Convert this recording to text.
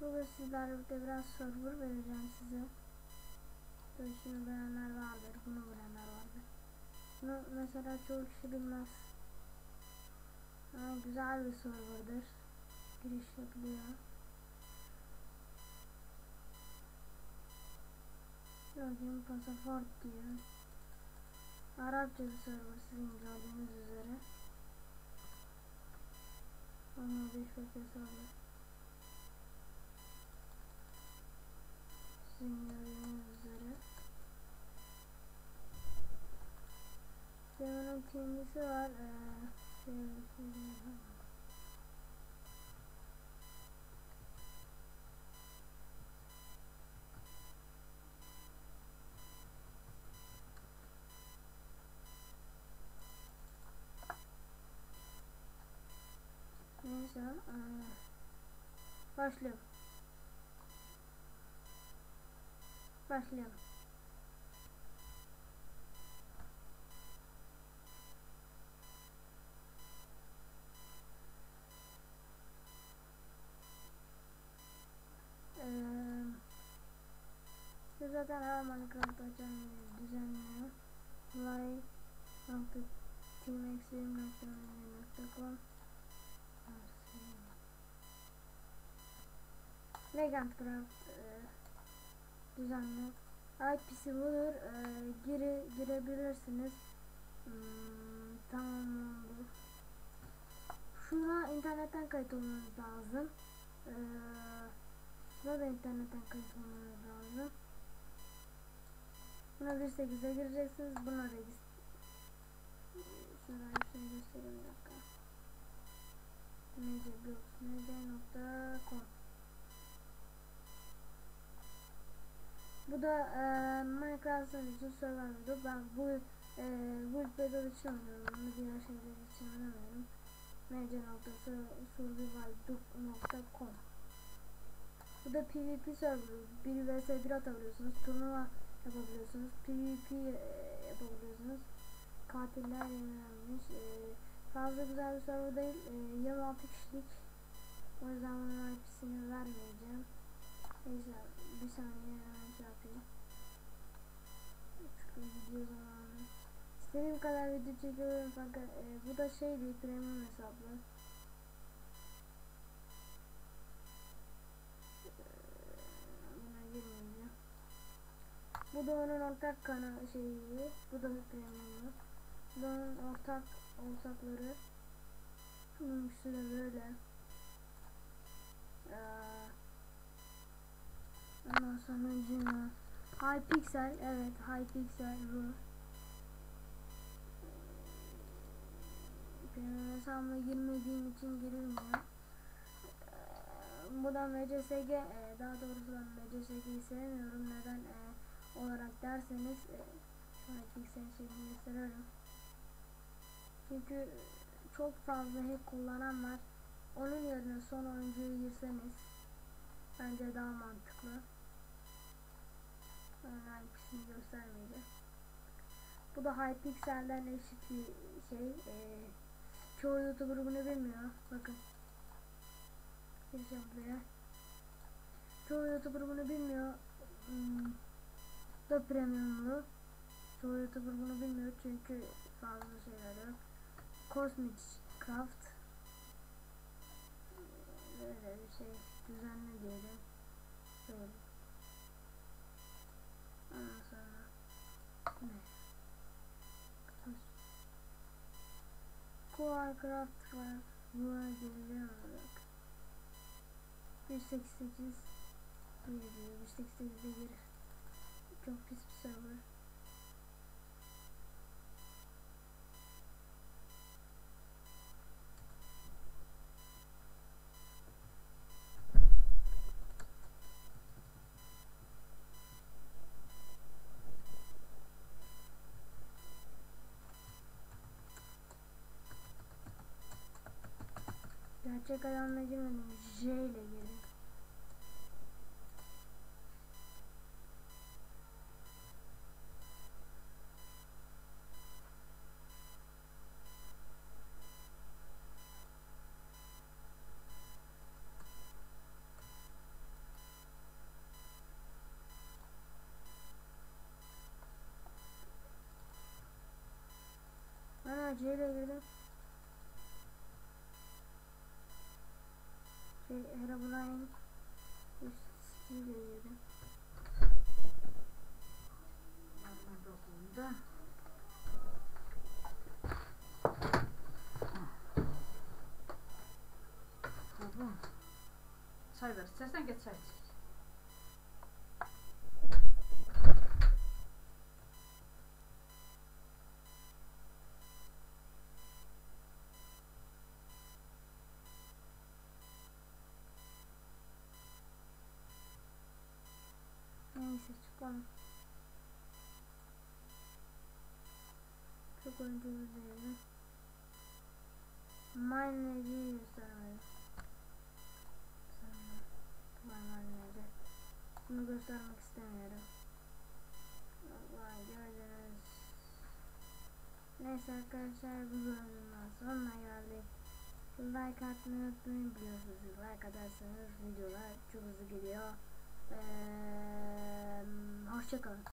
bugün sizlerle biraz server vereceğim size. Böyle şunu bilenler vardır, bunu bilenler vardır. Bunu mesela çoğu kişi bilmez. Ama güzel bir serverdır. Giriş yapılıyor. Login pasaport diyor. Arapça bir server sizin gördüğünüz üzere. Ama bir şakası olur. Sizin gördüğünüz üzere. Seven'ın kendisi var. Ee, şöyle söyleyeyim. Neyse. Пошли. Пошли. zaten her Minecraft açan düzenliyorum. Like, nokta, tmxim.com Legend Craft e, düzenli. IP'si budur. E, giri, girebilirsiniz. Hmm, tamam oldu. Şuna internetten kayıt olmanız lazım. E, şuna da internetten kayıt olmanız lazım. Buna 1.8'e gireceksiniz. Buna Şuradan bir şey göstereyim bir dakika. Mediablogs.com Bu da e, Minecraft sunucusu Survivor'da. Ben bu e, bu ülkede için oynuyorum. Diğer şeyler için oynamıyorum. Mc.survival.com Bu da PvP server. 1 vs 1 atabiliyorsunuz. Turnuva yapabiliyorsunuz. PvP e, yapabiliyorsunuz. Katiller yenilenmiş. E, fazla güzel bir server değil. E, 26 kişilik. O yüzden bunun IP'sini vermeyeceğim. Neyse bir saniye hemen şey yapayım. Çünkü video zamanı. İstediğim kadar video çekiyorum fakat e, bu da şey premium girmeyeceğim. Bu da onun ortak kanal şeyi. Bu da premiumlu. Bu da onun ortak ortakları. Bunun üstü de böyle. Ee, Ondan sonra Juno. Hypixel evet Hypixel bu. Benim hesabıma girmediğim için girilmiyor. Bu da MCSG daha doğrusu ben MCSG'yi sevmiyorum. Neden e, olarak derseniz e, Hypixel şeyini gösteriyorum. Çünkü çok fazla hack kullanan var. Onun yerine son oyuncuyu girseniz bence daha mantıklı. Onlar ikisini göstermeyeceğim. Bu da Hypixel'den eşit bir şey. Ee, çoğu YouTuber bunu bilmiyor. Bakın. Gireceğim buraya. Çoğu YouTuber bunu bilmiyor. Hmm. Da premiumlu. Çoğu YouTuber bunu bilmiyor çünkü fazla şeyler yok. Cosmic Craft. Böyle bir şey. Düzenli diyelim. Böyle. Ondan sonra ne? Corecraft var. Buna gireceğim olarak. 188 diyor. 188'de gir. Çok pis bir server. Gerçek adamla girmedim. J ile girdim. Ana C ile girdim. çay ver. İstersen geç çay iç. Прикольно. Прикольно, да? Майна Виза. Mine'leri. Bunu göstermek istemiyorum. Vallahi gördünüz. Neyse arkadaşlar bu bölümden sonuna geldik. Like atmayı unutmayın biliyorsunuz. Like atarsanız videolar çok hızlı geliyor. Eee hoşçakalın.